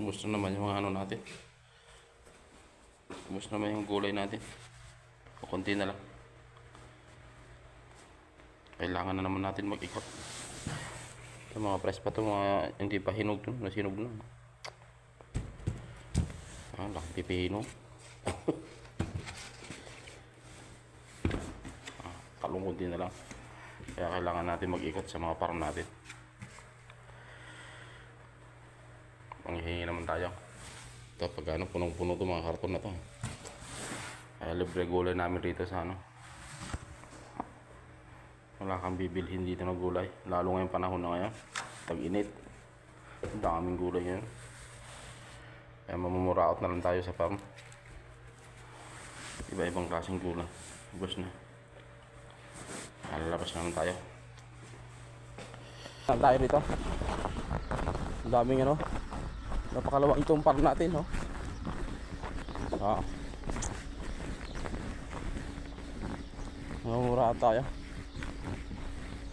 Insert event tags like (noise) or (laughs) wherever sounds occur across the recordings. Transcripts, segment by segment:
Ubus na naman yung ano natin. Ubus naman yung gulay natin. O konti na lang. Kailangan na naman natin mag-ikot. Yung mga press pa to, mga hindi pa hinog to, nasinog na. Ah, laki pipino. (laughs) ah, kalungkot din na lang. Kaya kailangan natin mag-ikot sa mga farm natin. Panghihingi naman tayo. Ito, pag ano, punong-puno to mga karton na to. Kaya libre gulay namin rito sa ano. Wala kang bibilhin dito ng gulay. Lalo ngayong panahon na ngayon. Tag-init. Ang daming gulay ngayon. Kaya mamumuraot na lang tayo sa farm. Iba-ibang klaseng gulay. Ubus na. Lalabas naman tayo. Saan tayo rito? Ang daming ano. Napakalawang itong farm natin, no? Ah. Mamumuraot tayo.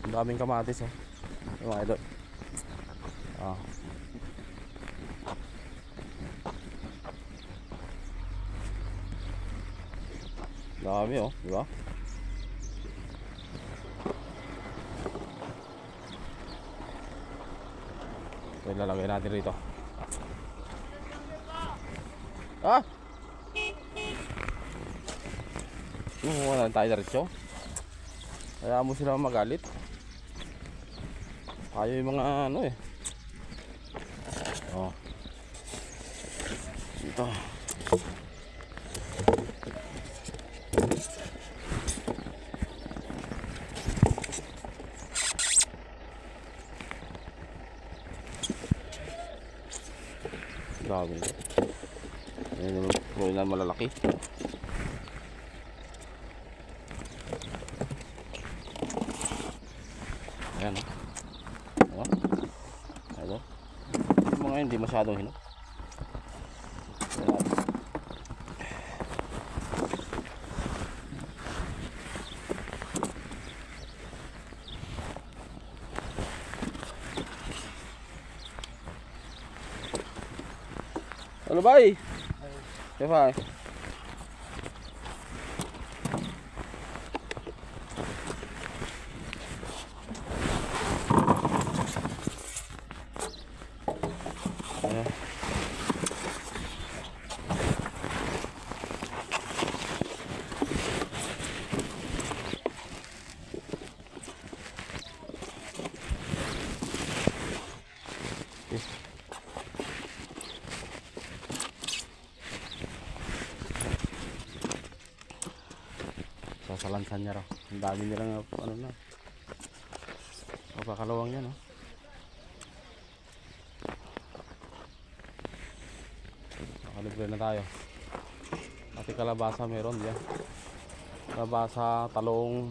Ang daming kamatis, oh. Yung mga idol. Ah. Dami, oh. Di ba? Ito ilalagay natin rito. Ah! Yung wala tayo diretso. Kaya mo sila magalit. Tayo yung mga ano eh. Oh. Ito. Grabe ito. Yung mga na malalaki. Ayan o. Oh. Ayan. Yung mga hindi masyadong hinog. Ano ba eh? Siapa? Ayan. Sasalansan niya raw. Ang dami nilang ano na. Papakalawang yan, oh. Nakalibre na tayo. Pati kalabasa meron diyan. Kalabasa, talong.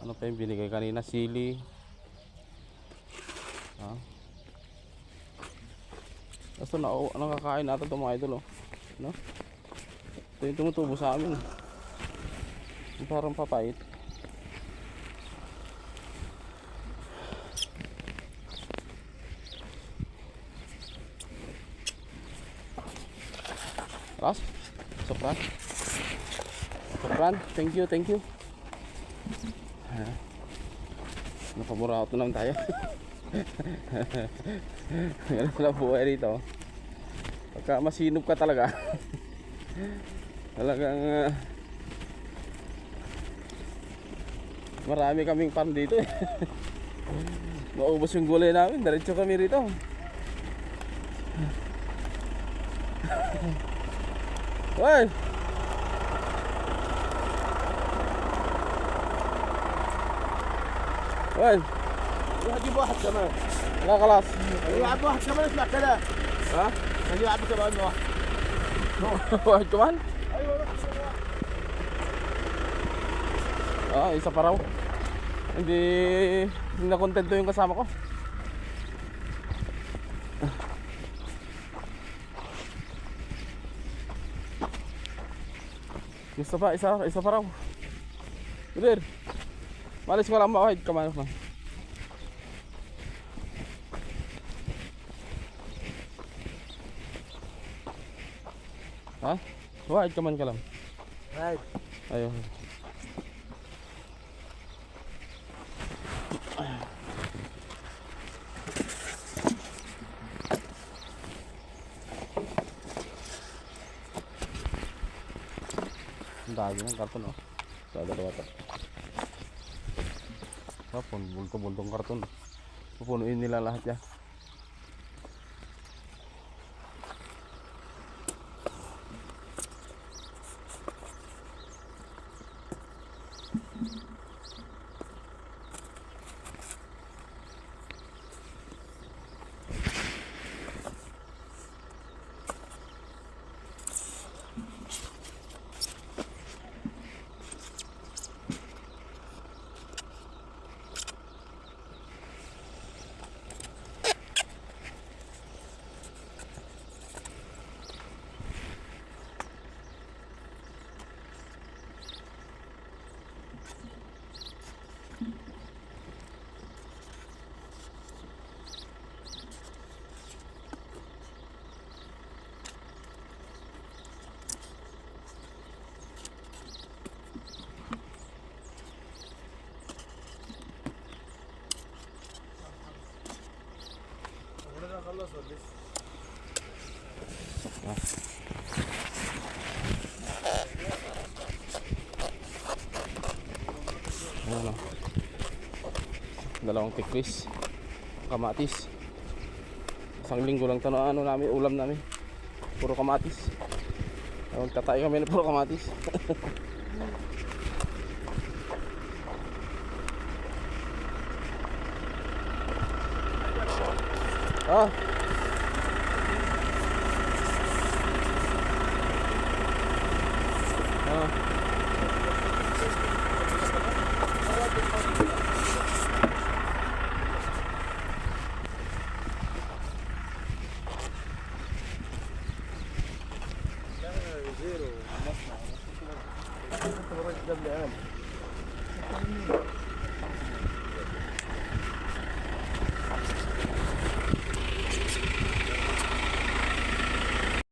Ano pa yung binigay kanina? Sili. Ha? Basta na, oh, nakakain natin itong mga idol, oh. No? Ito yung tumutubo sa amin. Parang papait. Ras? Sopran? Sopran? Thank you, thank you. Ah. Napamura na naman tayo. (laughs) Ganun na buhay rito. Pagka masinop ka talaga. (laughs) Talagang ah, marami kaming farm dito eh. Maubos yung gulay namin, diretso kami rito. Hoy! وين؟ اجيب واحد كمان لا خلاص يلعب واحد كمان اسمع كلام ها؟ خليه يلعب كمان واحد واحد كمان؟ ايوه روح ah, isa pa raw. Hindi na contento yung kasama ko. Gusto pa, isa, isa pa raw. Brother Malis ko lang ba? Wait, kamanok lang Ha? Wait, kaman ka lang. Right Ayun. Ang dami ng karton oh. Sa dalawa to. Kapon, bulto-bultong karton. Pupunuin nila lahat yan. Ayan o. Dalawang tikris. Kamatis. Isang linggo lang na ano namin, ulam namin. Puro kamatis. Magtatay kami na puro kamatis. (laughs) ah. Ah. زيرو مصنع